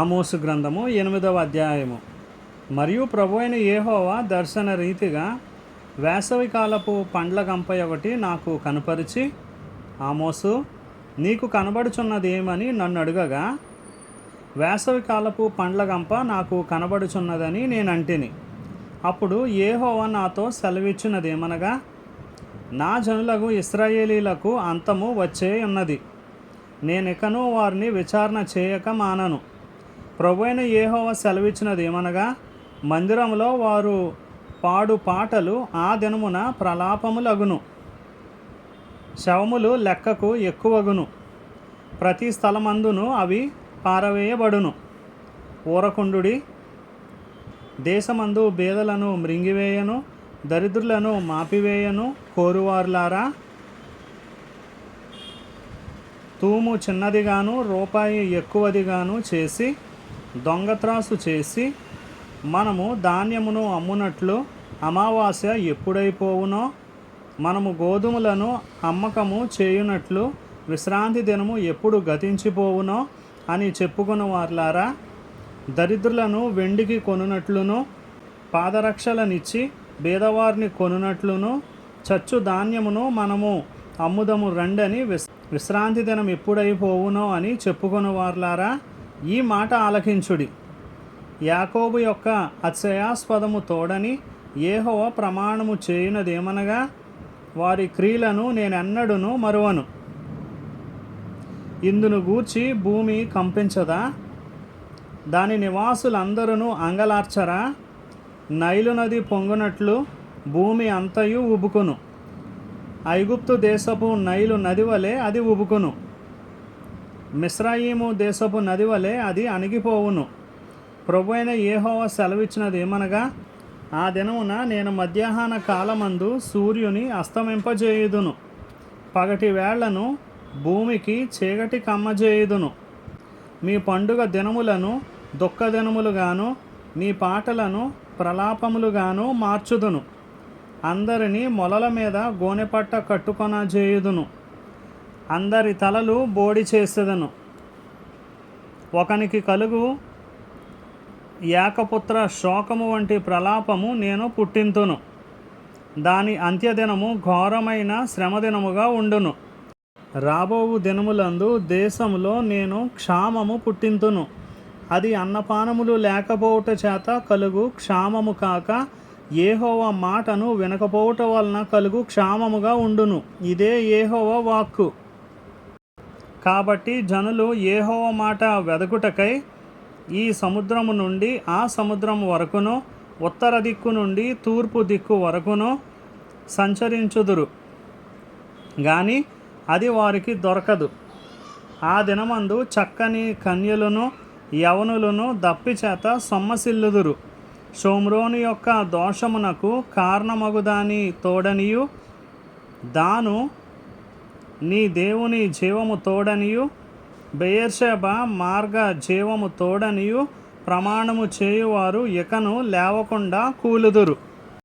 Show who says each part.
Speaker 1: ఆమోసు గ్రంథము ఎనిమిదవ అధ్యాయము. మరియు ప్రభు అయిన ఏహోవా దర్శన రీతిగా వేసవి కాలపు పండ్ల గంప ఒకటి నాకు కనపరిచి ఆమోసు నీకు కనబడుచున్నది ఏమని నన్ను అడుగగా వేసవి కాలపు పండ్ల గంప నాకు కనబడుచున్నదని నేను అంటిని అప్పుడు ఏహోవా నాతో సెలవిచ్చినదేమనగా నా జనులకు ఇస్రాయేలీలకు అంతము వచ్చే ఉన్నది నేనెకనూ వారిని విచారణ చేయక మానను. ప్రభువైన ఏహోవ సెలవిచ్చినది ఏమనగా మందిరంలో వారు పాడు పాటలు ఆ దినమున ప్రలాపములగును. శవములు లెక్కకు ఎక్కువగును. ప్రతి స్థలమందును అవి పారవేయబడును. ఊరకుండుడి దేశమందు బేదలను మృంగివేయను దరిద్రులను మాపివేయను కోరువారులారా. తూము చిన్నదిగాను రూపాయి ఎక్కువదిగాను చేసి దొంగత్రాసు చేసి మనము ధాన్యమును అమ్మునట్లు అమావాస్య ఎప్పుడైపోవునో మనము గోధుమలను అమ్మకము చేయునట్లు విశ్రాంతి దినము ఎప్పుడు గతించిపోవునో అని చెప్పుకున్న వార్లారా. దరిద్రులను వెండికి కొనునట్లును పాదరక్షలనిచ్చి బేదవారిని కొనునట్లును చచ్చు ధాన్యమును మనము అమ్ముదము రండని విస్ విశ్రాంతి దినం ఎప్పుడైపోవునో అని చెప్పుకున్న వార్లారా. ఈ మాట ఆలకించుడి. యాకోబు యొక్క అత్యయాస్పదము తోడని ఏహోవ ప్రమాణము చేయునదేమనగా వారి క్రియలను నేనెన్నడును మరువను. ఇందును గూర్చి భూమి కంపించదా? దాని నివాసులందరూ అంగలార్చరా? నైలు నది పొంగునట్లు భూమి అంతయు ఉబుకును ఐగుప్తు దేశపు నైలు నది వలె అది ఉబుకును మిస్రాయిము దేశపు నది వలె అది అణిగిపోవును. ప్రభు అయిన ఏహోవ సెలవిచ్చినది ఏమనగా ఆ దినమున నేను మధ్యాహ్న కాలమందు సూర్యుని అస్తమింపజేయుదును. పగటి వేళ్ళను భూమికి చీకటి కమ్మజేయుదును. మీ పండుగ దినములను దుఃఖ దినములుగాను మీ పాటలను ప్రలాపములుగాను మార్చుదును. అందరినీ మొలల మీద గోనెపట్ట కట్టుకొనజేయుదును. అందరి తలలు బోడి చేసేదను. ఒకనికి కలుగు ఏకపుత్ర శోకము వంటి ప్రలాపము నేను పుట్టింతును. దాని అంత్యదినము ఘోరమైన శ్రమదినముగా ఉండును. రాబోవు దినములందు దేశములో నేను క్షామము పుట్టింతును. అది అన్నపానములు లేకపోవుట చేత కలుగు క్షామము కాక ఏహోవ మాటను వినకపోవుట వలన కలుగు క్షామముగా ఉండును. ఇదే ఏహోవ వాక్కు. కాబట్టి జనులు ఏహోవ మాట వెదకుటకై ఈ సముద్రము నుండి ఆ సముద్రం వరకును ఉత్తర దిక్కు నుండి తూర్పు దిక్కు వరకును సంచరించుదురు. కానీ అది వారికి దొరకదు. ఆ దినమందు చక్కని కన్యలను యవనులను దప్పి చేత సొమ్మసిల్లుదురు. షోమ్రోని యొక్క దోషమునకు కారణమగుదాని తోడనియు దాను నీ దేవుని జీవము తోడనియు. బెయర్షేబ మార్గ జీవము తోడనియు. ప్రమాణము చేయువారు ఇకను లేవకుండా కూలుదురు.